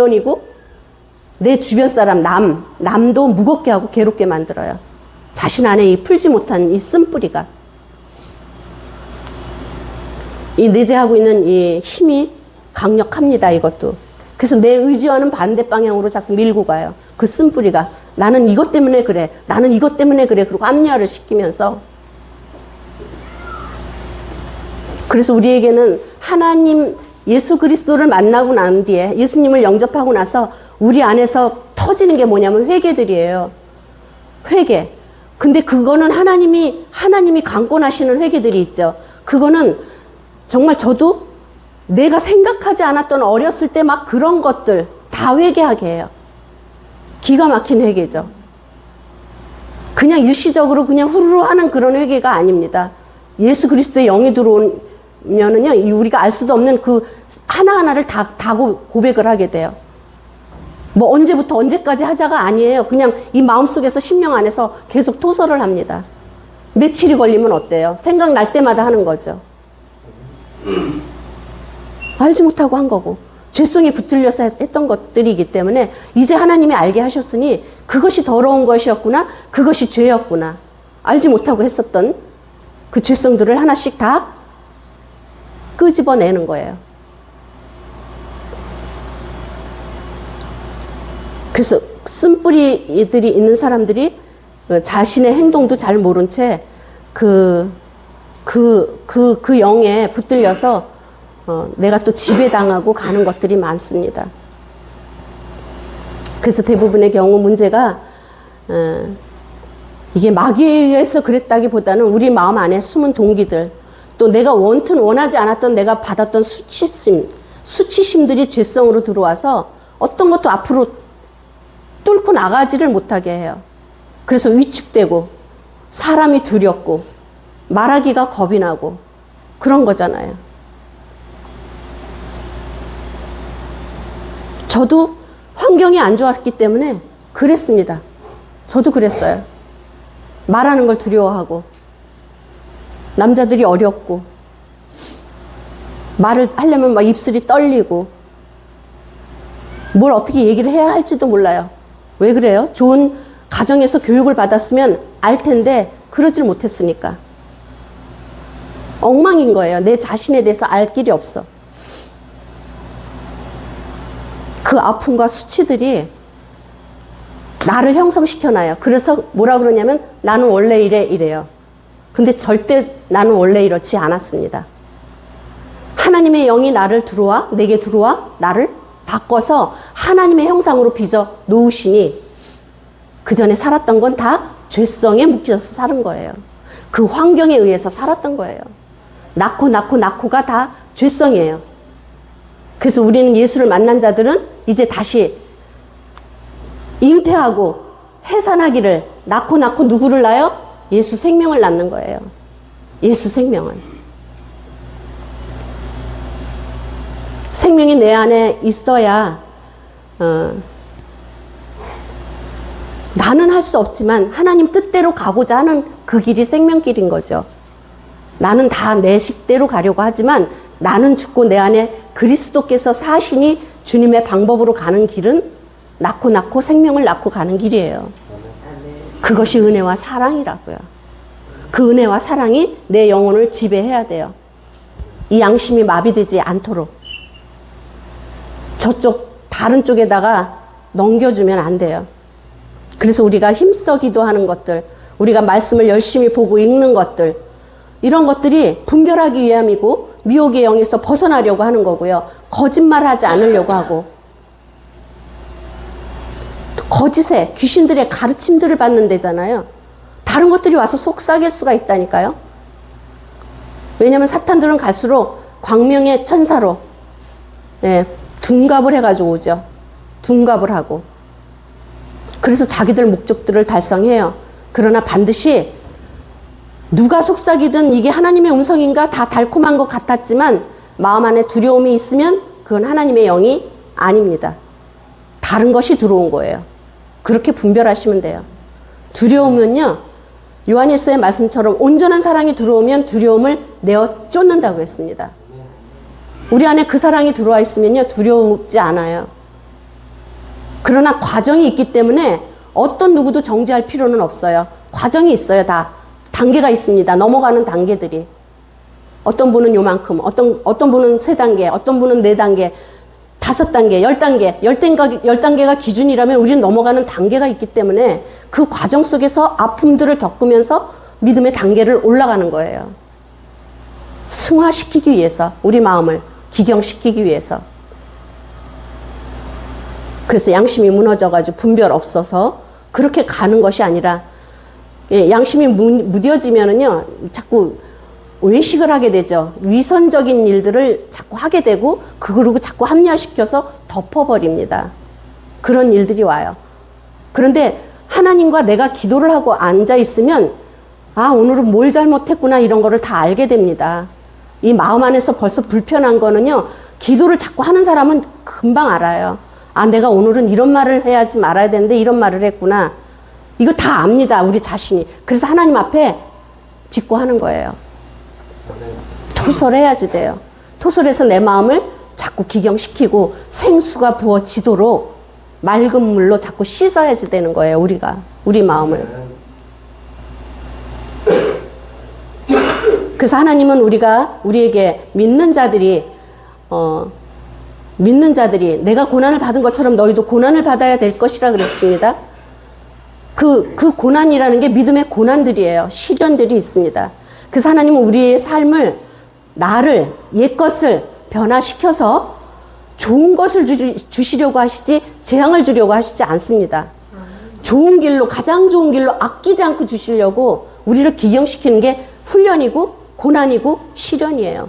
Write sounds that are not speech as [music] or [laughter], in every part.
물론이고 내 주변 사람 남 남도 무겁게 하고 괴롭게 만들어요. 자신 안에 이 풀지 못한 이 쓴뿌리가 이 내재하고 있는 이 힘이 강력합니다. 이것도 그래서 내 의지와는 반대 방향으로 자꾸 밀고 가요. 그 쓴뿌리가 나는 이것 때문에 그래. 나는 이것 때문에 그래. 그리고 압리화를 시키면서 그래서 우리에게는 하나님 예수 그리스도를 만나고 난 뒤에 예수님을 영접하고 나서 우리 안에서 터지는 게 뭐냐면 회개들이에요. 회개. 근데 그거는 하나님이 하나님이 강권하시는 회개들이 있죠. 그거는 정말 저도 내가 생각하지 않았던 어렸을 때 막 그런 것들 다 회개하게 해요. 기가 막힌 회개죠. 그냥 일시적으로 그냥 후루루 하는 그런 회개가 아닙니다. 예수 그리스도의 영이 들어오 면은요, 이 우리가 알 수도 없는 그 하나하나를 다, 다 고- 고백을 하게 돼요. 뭐 언제부터 언제까지 하자가 아니에요. 그냥 이 마음속에서 심령 안에서 계속 토설을 합니다. 며칠이 걸리면 어때요? 생각날 때마다 하는 거죠. 알지 못하고 한 거고 죄성이 붙들려서 했던 것들이기 때문에 이제 하나님이 알게 하셨으니 그것이 더러운 것이었구나 그것이 죄였구나 알지 못하고 했었던 그 죄성들을 하나씩 다 끄집어내는 거예요. 그래서 쓴뿌리들이 있는 사람들이 어, 자신의 행동도 잘 모른 채 그, 그, 그, 그 영에 붙들려서 어, 내가 또 지배당하고 가는 것들이 많습니다. 그래서 대부분의 경우 문제가 어, 이게 마귀에 의해서 그랬다기보다는 우리 마음 안에 숨은 동기들 또 내가 원튼 원하지 않았던 내가 받았던 수치심 수치심들이 죄성으로 들어와서 어떤 것도 앞으로 뚫고 나가지를 못하게 해요. 그래서 위축되고 사람이 두렵고 말하기가 겁이 나고 그런 거잖아요. 저도 환경이 안 좋았기 때문에 그랬습니다. 저도 그랬어요. 말하는 걸 두려워하고 남자들이 어렵고 말을 하려면 막 입술이 떨리고 뭘 어떻게 얘기를 해야 할지도 몰라요. 왜 그래요? 좋은 가정에서 교육을 받았으면 알 텐데 그러질 못했으니까. 엉망인 거예요. 내 자신에 대해서 알 길이 없어. 그 아픔과 수치들이 나를 형성시켜놔요. 그래서 뭐라 그러냐면 나는 원래 이래 이래요. 근데 절대 나는 원래 이렇지 않았습니다. 하나님의 영이 나를 들어와 내게 들어와 나를 바꿔서 하나님의 형상으로 빚어 놓으시니 그 전에 살았던 건 다 죄성에 묶여서 사는 거예요. 그 환경에 의해서 살았던 거예요. 낳고 낳고 낳고가 다 죄성이에요. 그래서 우리는 예수를 만난 자들은 이제 다시 잉태하고 해산하기를 낳고 낳고 누구를 낳아요? 예수 생명을 낳는 거예요. 예수 생명을. 생명이 내 안에 있어야 어, 나는 할 수 없지만 하나님 뜻대로 가고자 하는 그 길이 생명길인 거죠. 나는 다 내 식대로 가려고 하지만 나는 죽고 내 안에 그리스도께서 사신이 주님의 방법으로 가는 길은 낳고 낳고 생명을 낳고 가는 길이에요. 그것이 은혜와 사랑이라고요. 그 은혜와 사랑이 내 영혼을 지배해야 돼요. 이 양심이 마비되지 않도록. 저쪽 다른 쪽에다가 넘겨주면 안 돼요. 그래서 우리가 힘써 기도하는 것들, 우리가 말씀을 열심히 보고 읽는 것들, 이런 것들이 분별하기 위함이고 미혹의 영에서 벗어나려고 하는 거고요. 거짓말하지 않으려고 하고 거짓에 귀신들의 가르침들을 받는 데잖아요. 다른 것들이 와서 속삭일 수가 있다니까요. 왜냐하면 사탄들은 갈수록 광명의 천사로 예, 둔갑을 해가지고 오죠. 둔갑을 하고 그래서 자기들 목적들을 달성해요. 그러나 반드시 누가 속삭이든 이게 하나님의 음성인가 다 달콤한 것 같았지만 마음 안에 두려움이 있으면 그건 하나님의 영이 아닙니다. 다른 것이 들어온 거예요. 그렇게 분별하시면 돼요. 두려움은요, 요한일서의 말씀처럼 온전한 사랑이 들어오면 두려움을 내어 쫓는다고 했습니다. 우리 안에 그 사랑이 들어와 있으면요, 두려움지 않아요. 그러나 과정이 있기 때문에 어떤 누구도 정지할 필요는 없어요. 과정이 있어요, 다. 단계가 있습니다. 넘어가는 단계들이. 어떤 분은 요만큼, 어떤, 어떤 분은 세 단계, 어떤 분은 네 단계, 다섯 단계, 열 단계, 열 단계가, 열 단계가 기준이라면 우리는 넘어가는 단계가 있기 때문에 그 과정 속에서 아픔들을 겪으면서 믿음의 단계를 올라가는 거예요. 승화시키기 위해서, 우리 마음을 기경시키기 위해서. 그래서 양심이 무너져가지고 분별 없어서 그렇게 가는 것이 아니라 예, 양심이 무, 무뎌지면은요 자꾸 외식을 하게 되죠. 위선적인 일들을 자꾸 하게 되고 그거로 자꾸 합리화시켜서 덮어버립니다. 그런 일들이 와요. 그런데 하나님과 내가 기도를 하고 앉아 있으면 아 오늘은 뭘 잘못했구나 이런 거를 다 알게 됩니다. 이 마음 안에서 벌써 불편한 거는요 기도를 자꾸 하는 사람은 금방 알아요. 아 내가 오늘은 이런 말을 해야지 말아야 되는데 이런 말을 했구나. 이거 다 압니다 우리 자신이. 그래서 하나님 앞에 짓고 하는 거예요. 토설해야지 돼요. 토설해서 내 마음을 자꾸 기경시키고 생수가 부어지도록 맑은 물로 자꾸 씻어야지 되는 거예요, 우리가. 우리 마음을. [coughs] 그래서 하나님은 우리가 우리에게 믿는 자들이 어 믿는 자들이 내가 고난을 받은 것처럼 너희도 고난을 받아야 될 것이라 그랬습니다. 그, 그 고난이라는 게 믿음의 고난들이에요. 시련들이 있습니다. 그래서 하나님은 우리의 삶을, 나를, 옛것을 변화시켜서 좋은 것을 주, 주시려고 하시지, 재앙을 주려고 하시지 않습니다. 좋은 길로, 가장 좋은 길로 아끼지 않고 주시려고 우리를 기경시키는 게 훈련이고, 고난이고, 시련이에요.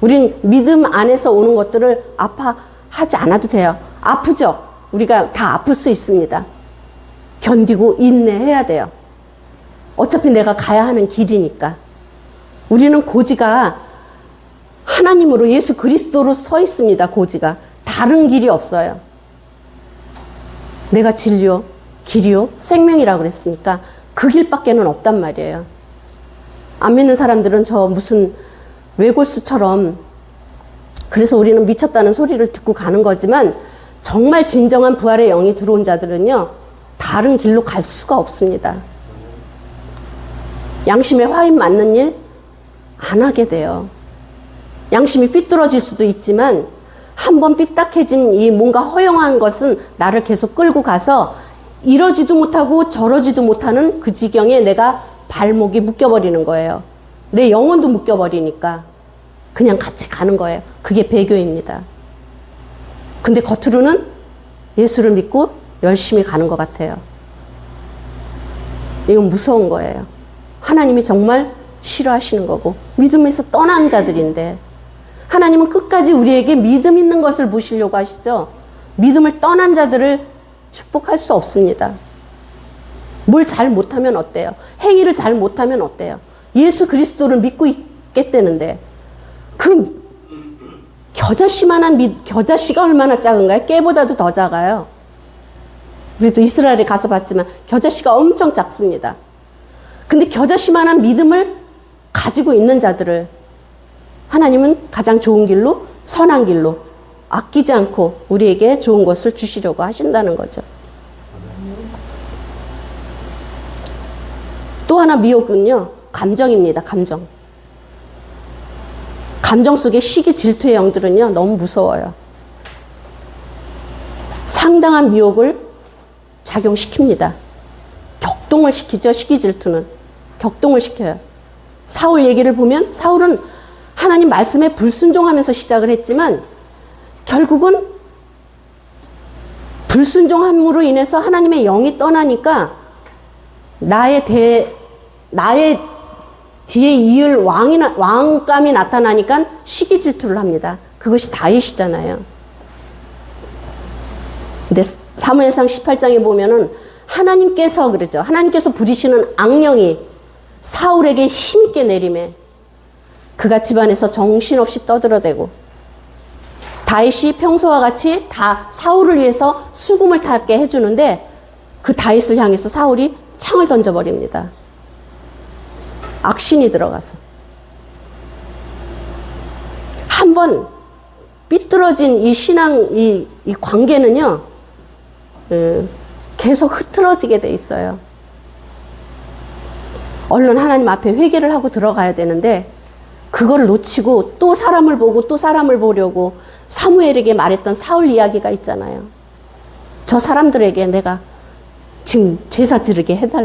우린 믿음 안에서 오는 것들을 아파하지 않아도 돼요. 아프죠? 우리가 다 아플 수 있습니다. 견디고 인내해야 돼요. 어차피 내가 가야 하는 길이니까. 우리는 고지가 하나님으로 예수 그리스도로 서 있습니다. 고지가. 다른 길이 없어요. 내가 진리요, 길이요, 생명이라고 그랬으니까 그 길밖에는 없단 말이에요. 안 믿는 사람들은 저 무슨 외골수처럼 그래서 우리는 미쳤다는 소리를 듣고 가는 거지만 정말 진정한 부활의 영이 들어온 자들은요 다른 길로 갈 수가 없습니다. 양심에 화인 맞는 일 안 하게 돼요. 양심이 삐뚤어질 수도 있지만 한 번 삐딱해진 이 뭔가 허용한 것은 나를 계속 끌고 가서 이러지도 못하고 저러지도 못하는 그 지경에 내가 발목이 묶여버리는 거예요. 내 영혼도 묶여버리니까 그냥 같이 가는 거예요. 그게 배교입니다. 근데 겉으로는 예수를 믿고 열심히 가는 것 같아요. 이건 무서운 거예요. 하나님이 정말 싫어하시는 거고 믿음에서 떠난 자들인데 하나님은 끝까지 우리에게 믿음 있는 것을 보시려고 하시죠. 믿음을 떠난 자들을 축복할 수 없습니다. 뭘 잘 못하면 어때요? 행위를 잘 못하면 어때요? 예수 그리스도를 믿고 있겠다는데 그 겨자씨만한 믿, 겨자씨가 얼마나 작은가요? 깨보다도 더 작아요. 우리도 이스라엘에 가서 봤지만 겨자씨가 엄청 작습니다. 근데 겨자씨만한 믿음을 가지고 있는 자들을 하나님은 가장 좋은 길로 선한 길로 아끼지 않고 우리에게 좋은 것을 주시려고 하신다는 거죠. 또 하나 미혹은요, 감정입니다, 감정. 감정 속에 시기 질투의 영들은요, 너무 무서워요. 상당한 미혹을 작용시킵니다. 격동을 시키죠, 시기 질투는. 격동을 시켜요. 사울 얘기를 보면 사울은 하나님 말씀에 불순종하면서 시작을 했지만 결국은 불순종함으로 인해서 하나님의 영이 떠나니까 나의 대 나의 뒤에 이을 왕이 왕감이 나타나니까 시기 질투를 합니다. 그것이 다윗이잖아요. 근데 사무엘상 18장에 보면은 하나님께서 그랬죠. 하나님께서 부리시는 악령이 사울에게 힘있게 내림에 그가 집안에서 정신없이 떠들어대고 다윗이 평소와 같이 다 사울을 위해서 수금을 타게 해주는데 그 다윗을 향해서 사울이 창을 던져버립니다. 악신이 들어가서 한 번 삐뚤어진 이 신앙 이, 이 관계는요 예, 계속 흐트러지게 돼 있어요. 얼른 하나님 앞에 회개를 하고 들어가야 되는데 그걸 놓치고 또 사람을 보고 또 사람을 보려고 사무엘에게 말했던 사울 이야기가 있잖아요. 저 사람들에게 내가 지금 제사 드리게 해달라.